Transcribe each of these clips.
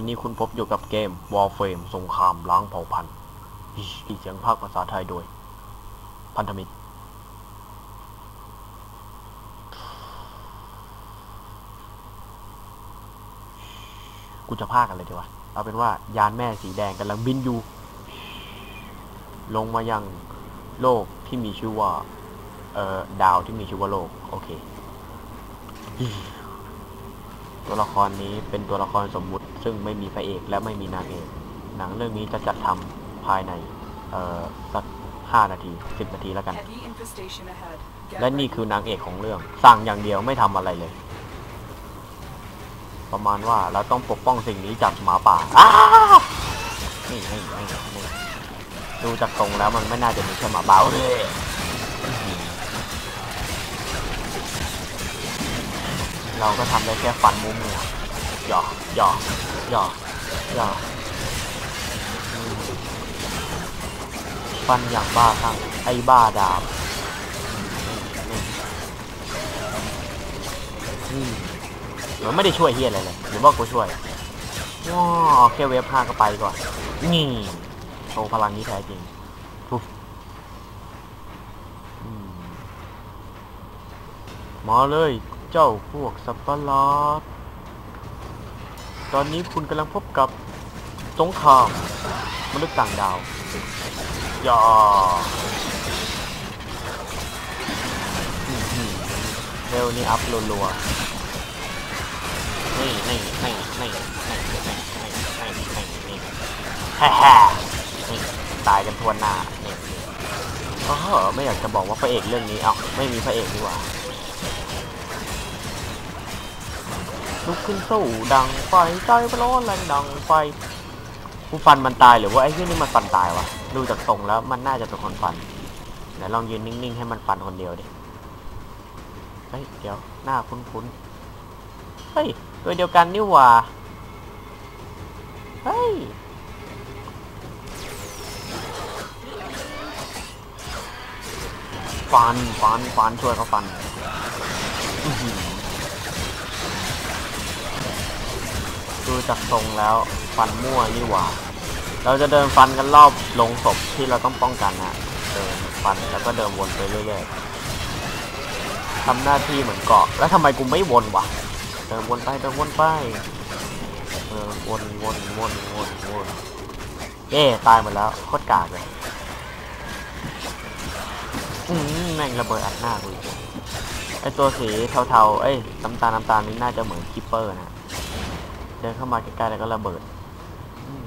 วันนี้คุณพบอยู่กับเกม Warframe สงครามล้างเผ่าพันธุ์อีเสียงภาคภาษาไทยโดย พันธมิตร กูจะพากันเลยดีกว่าเอาเป็นว่ายานแม่สีแดงกำลังบินอยู่ ลงมายังโลกที่มีชื่อว่า เอ่อ ดาวที่มีชื่อว่าโลก โอเค ตัวละครนี้เป็นตัวละครสมมุติ ซึ่งไม่มีพระเอกและไม่มีนางเอก หนังเรื่องนี้จะจัดทำภายในเอ่อสักห้านาทีสิบนาทีแล้วกัน Heavy infestation ahead. Get และนี่ ready. คือนางเอกของเรื่อง สั่งอย่างเดียวไม่ทำอะไรเลย ประมาณว่าเราต้องปกป้องสิ่งนี้จากหมาป่าอ้านี่นี่นี่นี่ดูจากตรงแล้วมันไม่น่าจะมีแค่หมาเบาเลย เราก็ทำได้แค่ฟันมุมเนี่ยหยอกหยอกหยอกหยอกฟันอย่างบ้าคลั่งไอ้บ้าดาบอืมมันไม่ได้ช่วยเฮียอะไรเลยหรือว่ากูช่วยว้าแค่เวฟห้าก็ไปก่อน นี่โชว์พลังนี้แท้จริงปุ๊บมมาเลย เจ้าพวกสัตว์ประหลาด ตอนนี้คุณกำลังพบกับสงครามมนุษย์ต่างดาว อย่าอื้อหือเร็วนี่อัพรัวๆนี่นี่นี่นี่นี่นี่นี่นี่นี่นี่ฮ่าฮ่านี่ตายกันทวนหน้าเนี่เออไม่อยากจะบอกว่าพระเอกเรื่องนี้เอ้าไม่มีพระเอกดีกว่า ลุกขึ้นสู้ดังไฟใจร้อนแรงดังไฟผู้ฟันมันตายหรือว่าไอ้ที่นี่มันฟันตายวะดูจากทรงแล้วมันน่าจะเป็นคนฟันไหนลองยืนนิ่งๆให้มันฟันคนเดียวดิเฮ้ยเดี๋ยวหน้าคุ้นๆเฮ้ยตัวเดียวกันนี่หว่าเฮ้ยฟันฟันฟันช่วยเขาฟันอื้อหือ ดูจากทรงแล้วฟันมั่วนี่หว่า เราจะเดินฟันกันรอบลงศพที่เราต้องป้องกันนะเดินฟันแล้วก็เดินวนไปเรื่อยๆทำหน้าที่เหมือนเกาะ แล้วทำไมกูไม่วนวะเดินวนไปเดินวนไปเออวนวนวนวนวนเย่ตายหมดแล้วโคตรกากเลยอืมแม่งระเบิดอัดหน้ากูอีกไอตัวสีเทาๆ เอ้ยน้ำตาลน้ำตาลนี่น่าจะเหมือนคิปเปอร์นะ เดินเข้ามาใกล้ๆแล้วก็ระเบิดอืม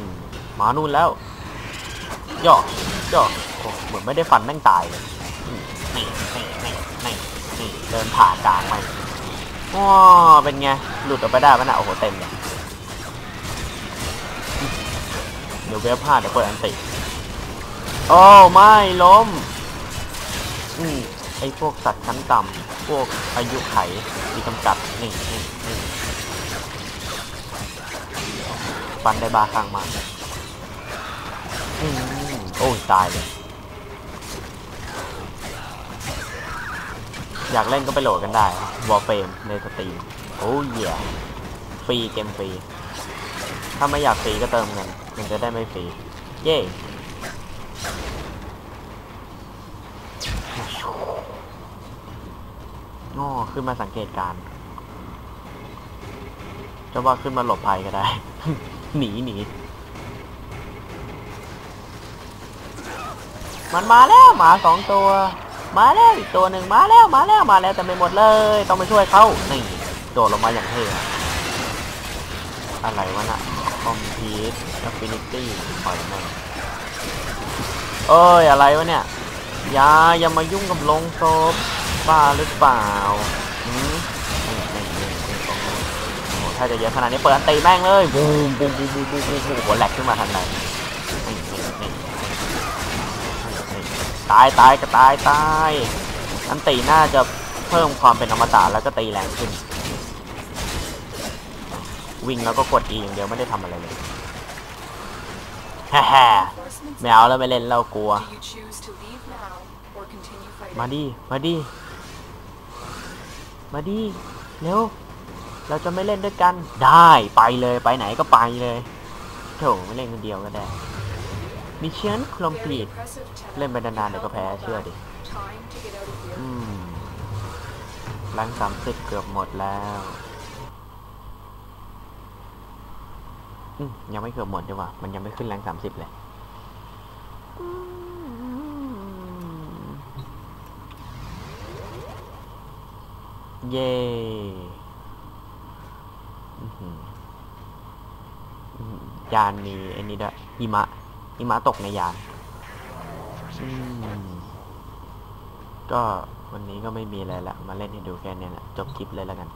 มหมานู่นแล้วย่อย่อเหมือนไม่ได้ฟันแม่งตายเลยนี่นี่นี่นี่นี่เดินผ่ากลางไปว้าเป็นไง หลุดออกไปได้ปะนะโอ้โหเต็มเลยเดี๋ยวเวฟพลาดเดี๋ยวเปิดอันติโอ้ไม่ล้ม อืม อ้พวกสัตว์ชั้นต่ำพวกอายุไขมีจำกัดนี่นี่นี่ฟันได้บาข้างมากอืมโอ้ยตายเลยอยากเล่นก็ไปโหลดกันได้วอลเฟมในสตรีมโอ้ยเยฟรีเกมฟรี ถ้าไม่อยากฟรีก็เติมเงินมันจะได้ไม่ฟรี เย้ ง้อขึ้นมาสังเกตการจะว่าขึ้นมาหลบภัยก็ได้ หนีหนีมันมาแล้วหมาสองตัว มาแล้วอีกตัวหนึ่งมาแล้วมาแล้วมาแล้วแต่ไม่หมดเลย ต้องไปช่วยเขานี่โดดลงมาอย่างเท่อะอะไรวะน่ะคอมพิวต์อินฟินิตี้ปล่อยมันเอ้ยอะไรวะเนี่ยอย่าอย่ามายุ่งกับลงศพ บ้าหรือเปล่าหืมนี่นี่นี่นี่โอ้โหโอ้โหถ้าจะเยอะขนาดนี้เปิดอันตีแม่งเลยบูมบูมบูมบูมบูมบูมบูมหัวแหลกขึ้นมาทันใดนี่นี่นี่ตายตายก็ตายตายอันตีน่าจะเพิ่มความเป็นอมตะแล้วก็ตีแรงขึ้น วิ่งแล้วก็กด E อย่างเดียวไม่ได้ทำอะไรเลยฮ่าฮ่า Reinforcements ไม่เอาแล้วไม่เล่นเรากลัว Do you choose to leave now or continue fighting? มาดิ มาดิ มาดิเร็วเราจะไม่เล่นด้วยกัน ได้ไปเลยไปไหนก็ไปเลยโถไม่เล่นคนเดียวก็ได้มิชชั่นคลอมพีเล่นไปนานๆเดี๋ยวก็แพ้เชื่อดิอืมแรงสามสิบเกือบหมดแล้วอืมยังไม่เกือบหมดดีกว่ามันยังไม่ขึ้นแรงสามสิบเลย เย่ยานมีไอ้นี่ด้วยหิมะหิมะตกในยานก็วันนี้ก็ไม่มีอะไรละ มาเล่นให้ดูแค่นี้แหละจบคลิปเลยแล้วกัน